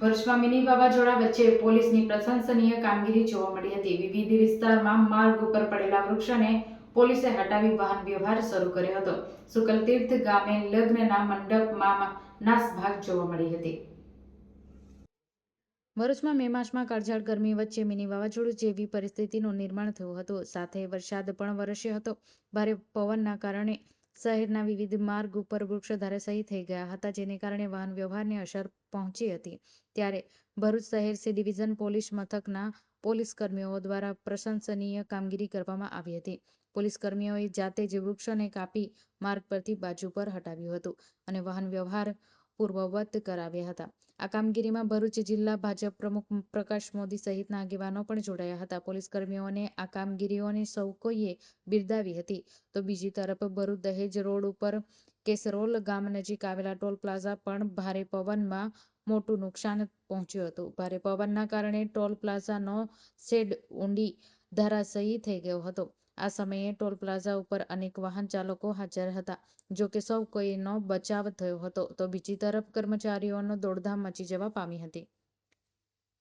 ભરૂચમાં વાવાઝોડા વચ્ચે પોલીસની પ્રશંસનીય કામગીરી જોવા મળી હતી. વિવિધ વિસ્તારમાં માર્ગ ઉપર પડેલા વૃક્ષોને પોલીસે હટાવી વાહન વ્યવહાર શરૂ કર્યો હતો. શુકલતીર્થ ગામે લગ્નના મંડપમાં નાસભાગ જોવા મળી હતી. ભરૂચમાં મે માસમાં કાળઝાળ ગરમી વચ્ચે મિની વાવાઝોડું જેવી પરિસ્થિતિનું નિર્માણ થયું હતું. સાથે વરસાદ પણ વરસ્યો હતો. ભારે પવનના કારણે શહેરના વિવિધ માર્ગ ઉપર વૃક્ષો ધરાશાયી થઈ ગયા હતા, જેને કારણે વાહન વ્યવહારને અસર પહોંચી હતી. ત્યારે ભરૂચ શહેર સી ડિવિઝન પોલીસ મથકના પોલીસ કર્મીઓ દ્વારા પ્રશંસનીય કામગીરી કરવામાં આવી હતી. પોલીસ કર્મીઓએ જાતે જ વૃક્ષોને કાપી માર્ગ પરથી બાજુ પર હટાવ્યું હતું અને વાહન વ્યવહાર પૂર્વવત કરાવ્યા હતા. આ કામગીરીમાં ભરૂચ જિલ્લા ભાજપ પ્રમુખ પ્રકાશ મોદી સહિતના આગેવાનો પણ જોડાયા હતા. પોલીસ કર્મીઓને આ કામગીરીઓને સૌ કોઈએ બિરદાવી હતી. તો બીજી તરફ ભરૂચ દહેજ રોડ ઉપર કેસરોલ ગામ નજીક આવેલા ટોલ પ્લાઝા પણ ભારે પવનમાં મોટું નુકસાન પહોંચ્યું હતું. ભારે પવનના કારણે ટોલ પ્લાઝાનો શેડ ઊંડી ધરાશયી થઈ ગયો હતો. આ સમયે ટોલ પ્લાઝા ઉપર અનેક વાહન ચાલકો હાજર હતા. જો કે સૌ કોઈનો બચાવ થયો હતો, તો બીજી તરફ કર્મચારીઓનો દોડધામ મચી જવા પામી હતી.